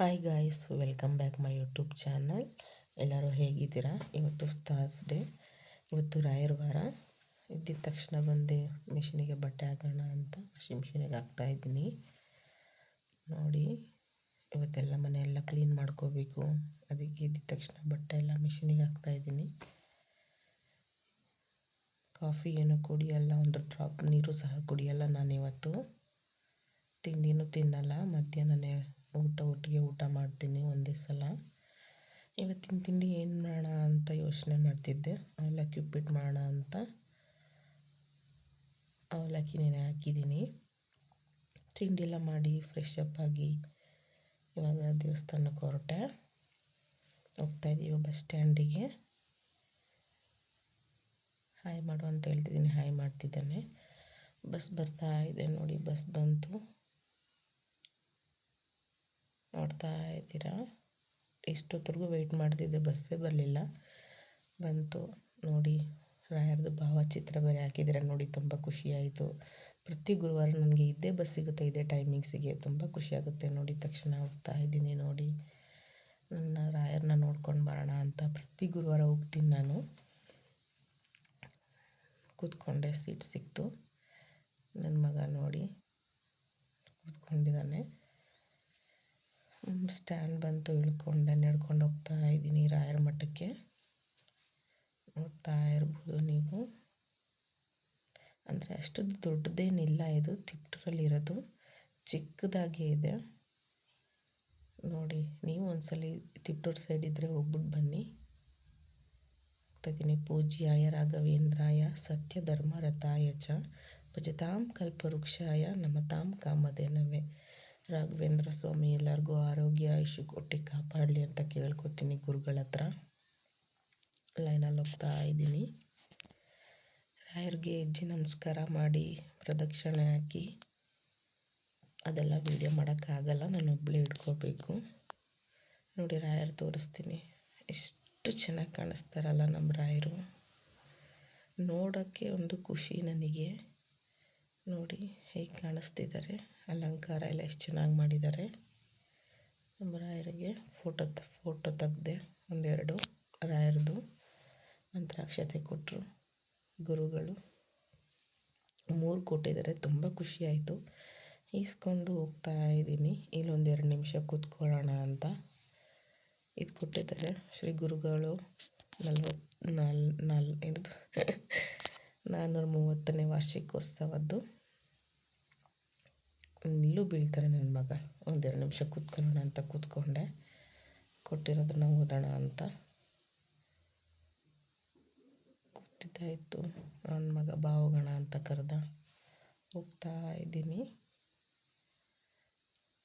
Hi guys welcome back my YouTube channel ಎಲ್ಲರೂ ಹೇಗಿದ್ದೀರಾ? ಇವತ್ತು ಥರ್ಸ್ಡೇ ಇವತ್ತು ರಾಯರ್ ವಾರ ಇದ್ದಿದ್ದ ತಕ್ಷಣ ಬಂದು ಮಿಷಿನಿಗೆ ಬಟ್ಟೆ ಹಾಕೋಣ ಅಂತ ವಾಷಿಂಗ್ ಮಿಷಿನಿಗೆ ಹಾಕ್ತಾಯಿದ್ದೀನಿ ನೋಡಿ, ಇವತ್ತೆಲ್ಲ ಮನೆಯೆಲ್ಲ ಕ್ಲೀನ್ ಮಾಡ್ಕೋಬೇಕು. ಅದಕ್ಕೆ ಇದ್ದಿದ್ದ ತಕ್ಷಣ ಬಟ್ಟೆ ಎಲ್ಲ ಮಿಷಿನಿಗೆ ಹಾಕ್ತಾಯಿದ್ದೀನಿ ಕಾಫಿ ಏನು ಕುಡಿಯಲ್ಲ, ಒಂದು ಡ್ರಾಪ್ ನೀರು ಸಹ ಕುಡಿಯಲ್ಲ ನಾನಿವತ್ತು. ತಿಂಡಿನೂ ತಿನ್ನಲ್ಲ, ಮಧ್ಯಾಹ್ನನೇ ಊಟ ಒಟ್ಟಿಗೆ ಊಟ ಮಾಡ್ತೀನಿ ಒಂದೇ ಸಲ. ಇವತ್ತಿನ ತಿಂಡಿ ಏನು ಮಾಡೋಣ ಅಂತ ಯೋಚನೆ ಮಾಡ್ತಿದ್ದೆ. ಅವಲಕ್ಕಿ ಉಪ್ಪಿಟ್ಟು ಮಾಡೋಣ ಅಂತ. ಅವಲಕ್ಕಿ ನೆನೆ ಹಾಕಿದ್ದೀನಿ. ತಿಂಡಿ ಎಲ್ಲ ಮಾಡಿ ಫ್ರೆಶ್ ಅಪ್ ಆಗಿ ಇವಾಗ ದೇವಸ್ಥಾನಕ್ಕೆ ಹೊರಟೆ. ಹೋಗ್ತಾಯಿದ್ದೀವಿ ಬಸ್ ಸ್ಟ್ಯಾಂಡಿಗೆ. ಹಾಯ್ ಮಾಡು ಅಂತ ಹೇಳ್ತಿದ್ದೀನಿ. ಹಾಯ್ ಮಾಡ್ತಿದ್ದಾನೆ. ಬಸ್ ಬರ್ತಾ ಇದೆ ನೋಡಿ, ಬಸ್ ಬಂತು. ನೋಡ್ತಾ ಇದ್ದೀರಾ? ಇಷ್ಟೊತ್ತರೆಗೂ ವೆಯ್ಟ್ ಮಾಡ್ತಿದ್ದೆ ಬಸ್ಸೇ ಬರಲಿಲ್ಲ. ಬಂತು, ನೋಡಿ, ರಾಯರದು ಭಾವಚಿತ್ರ ಬೇರೆ ಹಾಕಿದ್ದೀರ ನೋಡಿ, ತುಂಬ ಖುಷಿಯಾಯಿತು. ಪ್ರತಿ ಗುರುವಾರ ನನಗೆ ಇದೇ ಬಸ್ ಸಿಗುತ್ತೆ, ಇದೇ ಟೈಮಿಂಗ್ಸಿಗೆ ತುಂಬ ಖುಷಿಯಾಗುತ್ತೆ ನೋಡಿ, ತಕ್ಷಣ ಹೋಗ್ತಾ ಇದ್ದೀನಿ ನೋಡಿ. ನನ್ನ ರಾಯರನ್ನ ನೋಡ್ಕೊಂಡು ಬರೋಣ ಅಂತ ಪ್ರತಿ ಗುರುವಾರ ಹೋಗ್ತೀನಿ ನಾನು. ಕೂತ್ಕೊಂಡೆ ಸೀಟ್ ಸಿಕ್ತು. ನನ್ನ ಮಗ ನೋಡಿ, ಕೂತ್ಕೊಂಡಿದ್ದಾನೆ. ಸ್ಟ್ಯಾಂಡ್ ಬಂತು, ಇಳ್ಕೊಂಡೆ, ನಡ್ಕೊಂಡು ಹೋಗ್ತಾ ಇದ್ದೀನಿ ರಾಯರ ಮಠಕ್ಕೆ. ನೋಡ್ತಾ ಇರ್ಬೋದು ನೀವು. ಅಂದರೆ ಅಷ್ಟು ದೊಡ್ಡದೇನಿಲ್ಲ ಇದು ತಿಪ್ಟೂರಲ್ಲಿರೋದು ಚಿಕ್ಕದಾಗೇ ಇದೆ. ನೋಡಿ, ನೀವು ಒಂದ್ಸಲಿ ತಿಪ್ಟೂರು ಸೈಡ್ ಇದ್ದರೆ ಹೋಗ್ಬಿಟ್ಟು ಬನ್ನಿ. ತಗಿನಿ ಪೂಜ್ಯಾಯ ರಾಘವೇಂದ್ರಾಯ, ಸತ್ಯ ಧರ್ಮ ರಥಾಯ ಚ ಭಜತಾಂ ಕಲ್ಪವೃಕ್ಷಾಯ, ನಮತಾಂ ಕಾಮಧೇನವೇ. ರಾಘವೇಂದ್ರ ಸ್ವಾಮಿ, ಎಲ್ಲರಿಗೂ ಆರೋಗ್ಯ ಆಯುಷು ಕೊಟ್ಟು ಕಾಪಾಡಲಿ ಅಂತ ಕೇಳ್ಕೊತೀನಿ ಗುರುಗಳ ಹತ್ರ. ಲೈನಲ್ಲಿ ಹೋಗ್ತಾ ಇದ್ದೀನಿ. ರಾಯರಿಗೆ ಹೆಜ್ಜೆ ನಮಸ್ಕಾರ ಮಾಡಿ, ಪ್ರದಕ್ಷಿಣೆ ಹಾಕಿ. ಅದೆಲ್ಲ ವೀಡಿಯೋ ಮಾಡೋಕ್ಕಾಗಲ್ಲ ನಾನು ಒಬ್ಬಳೇ ಇಟ್ಕೋಬೇಕು ನೋಡಿ, ರಾಯರು ತೋರಿಸ್ತೀನಿ. ಎಷ್ಟು ಚೆನ್ನಾಗಿ ಕಾಣಿಸ್ತಾರಲ್ಲ ನಮ್ಮ ರಾಯರು. ನೋಡೋಕ್ಕೆ ಒಂದು ಖುಷಿ ನನಗೆ. ನೋಡಿ ಹೇಗೆ ಕಾಣಿಸ್ತಿದ್ದಾರೆ. ಅಲಂಕಾರ ಎಲ್ಲ ಎಷ್ಟು ಚೆನ್ನಾಗಿ ಮಾಡಿದ್ದಾರೆ. ನಮ್ಮ ರಾಯರಿಗೆ ಫೋಟೋ ಫೋಟೋ ತೆಗೆದೆ ಒಂದೆರಡು, ರಾಯರದು ಅಂತ್ರಾಕ್ಷತೆ ಕೊಟ್ಟರು ಗುರುಗಳು. ಮೂರು ಕೊಟ್ಟಿದ್ದಾರೆ, ತುಂಬ ಖುಷಿಯಾಯಿತು ಈಸ್ಕೊಂಡು ಹೋಗ್ತಾ ಇದ್ದೀನಿ ಇಲ್ಲೊಂದೆರಡು ನಿಮಿಷ ಕೂತ್ಕೊಳ್ಳೋಣ ಅಂತ. ಇದು ಕೊಟ್ಟಿದ್ದಾರೆ ಶ್ರೀ ಗುರುಗಳು ನಲ್ವತ್ತು ನಾಲ್ ನಾಲ್, ಏನದು ನಾನ್ನೂರ ಮೂವತ್ತನೇ ವಾರ್ಷಿಕೋತ್ಸವದ್ದು. ಇಲ್ಲೂ ಬೀಳ್ತಾರೆ ನನ್ನ ಮಗ. ಒಂದೆರಡು ನಿಮಿಷ ಕೂತ್ಕೊಳ್ಳೋಣ ಅಂತ ಕೂತ್ಕೊಂಡೆ. ಕೊಟ್ಟಿರೋದನ್ನ ಓದೋಣ ಅಂತ. ಕೂತಿದ್ದಾಯಿತು ನನ್ನ ಮಗ ಬಾವಗಣ ಅಂತ ಕರೆದ. ಹೋಗ್ತಾ ಇದ್ದೀನಿ.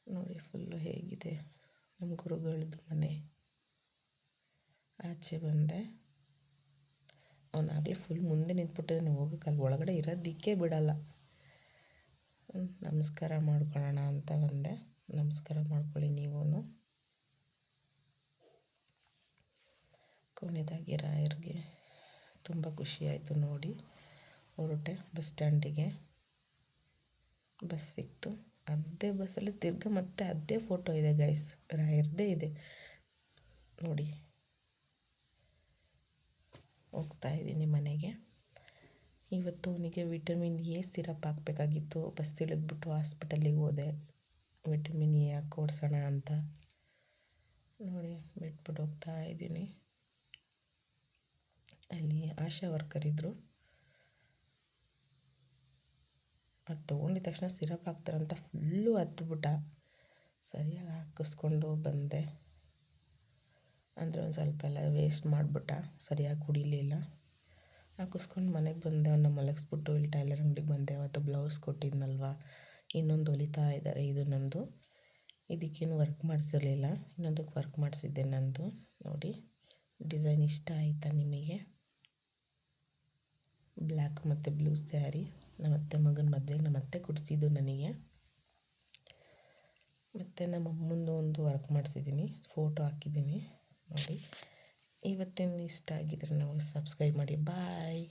ನೋಡಿ ಫುಲ್ಲು ಹೇಗಿದೆ. ನಮ್ಮ ಗುರುಗಳದ್ದು ಮನೆ. ಆಚೆ ಬಂದೆ. ಅವನಾಗಲೇ ಫುಲ್ ಮುಂದೆ ನಿಂತ್ಬಿಟ್ಟಿದ್ದಾನೆ. ಹೋಗೋಕ್ಕಲ್ಲಿ ಒಳಗಡೆ ಇರೋದಕ್ಕೆ ಬಿಡಲ್ಲ. ನಮಸ್ಕಾರ ಮಾಡ್ಕೊಳ್ಳೋಣ ಅಂತ ಬಂದೆ. ನಮಸ್ಕಾರ ಮಾಡ್ಕೊಳ್ಳಿ ನೀವೂ ಕೊನೆಯದಾಗಿ ರಾಯರಿಗೆ ತುಂಬ ಖುಷಿಯಾಯಿತು ನೋಡಿ. ಹೊರಟೆ ಬಸ್ ಸ್ಟ್ಯಾಂಡಿಗೆ. ಬಸ್ ಸಿಕ್ತು. ಅದೇ ಬಸ್ಸಲ್ಲಿ ತಿರ್ಗ ಮತ್ತೆ ಅದೇ ಫೋಟೋ ಇದೆ ಗೈಸ್ ರಾಯರ್ದೇ ಇದೆ. ನೋಡಿ. ಹೋಗ್ತಾ ಇದ್ದೀನಿ ಮನೆಗೆ. ಇವತ್ತು ಅವನಿಗೆ ವಿಟಮಿನ್ ಎ ಸಿರಪ್ ಹಾಕಬೇಕಾಗಿತ್ತು. ಬಸ್ ಇಳಿದ್ಬಿಟ್ಟು ಹಾಸ್ಪಿಟಲಿಗೆ ಹೋದೆ. ವಿಟಮಿನ್ ಎ ಹಾಕಿ ಅಂತ. ನೋಡಿ, ಬಿಟ್ಬಿಟ್ಟು ಹೋಗ್ತಾ ಇದ್ದೀನಿ. ಅಲ್ಲಿ ಆಶಾ ವರ್ಕರ್ ಇದ್ದರು ಅದು ತೊಗೊಂಡಿದ ತಕ್ಷಣ ಸಿರಪ್ ಹಾಕ್ತಾರಂತ ಫುಲ್ಲು ಹತ್ಬಿಟ್ಟ. ಸರಿಯಾಗಿ ಹಾಕಿಸ್ಕೊಂಡು ಬಂದೆ. ಅಂದರೆ ಒಂದು ಸ್ವಲ್ಪ ಎಲ್ಲ ವೇಸ್ಟ್ ಮಾಡಿಬಿಟ್ಟ. ಸರಿಯಾಗಿ ಕುಡಿಲಿಲ್ಲ. ಹಾಕಿಸ್ಕೊಂಡು ಮನೆಗೆ ಬಂದೆ ಅವನ್ನ ಮಲಗಿಸ್ಬಿಟ್ಟು ಇಲ್ಲಿ ಟೈಲರ್ ಅಂಗಡಿಗೆ ಬಂದೆ, ಅವತ್ತು ಬ್ಲೌಸ್ ಕೊಟ್ಟಿದ್ನಲ್ವ, ಇನ್ನೊಂದು ಹೊಲಿತಾ ಇದ್ದಾರೆ ಇದು ನಂದು ಇದಕ್ಕೇನು ವರ್ಕ್ ಮಾಡಿಸಿರಲಿಲ್ಲ ಇನ್ನೊಂದಕ್ಕೆ ವರ್ಕ್ ಮಾಡಿಸಿದ್ದೆ ನಂದು. ನೋಡಿ ಡಿಸೈನ್ ಇಷ್ಟ ಆಯಿತಾ ನಿಮಗೆ? ಬ್ಲ್ಯಾಕ್ ಮತ್ತು ಬ್ಲೂ ಸ್ಯಾರಿ ನಮ್ಮತ್ತೆ ಮಗನ ಮದುವೆಗೆ ನಮ್ಮತ್ತೆ ಕೊಡಿಸಿದ್ದು ನನಗೆ. ಮತ್ತು ನಮ್ಮ ಅಮ್ಮಂದು ಒಂದು ವರ್ಕ್ ಮಾಡಿಸಿದ್ದೀನಿ ಫೋಟೋ ಹಾಕಿದ್ದೀನಿ, ನೋಡಿ. ಇವತ್ತಿನ ಇಷ್ಟ ಆಗಿದ್ರೆ ನಾವು ಸಬ್ಸ್ಕ್ರೈಬ್ ಮಾಡಿ. ಬಾಯ್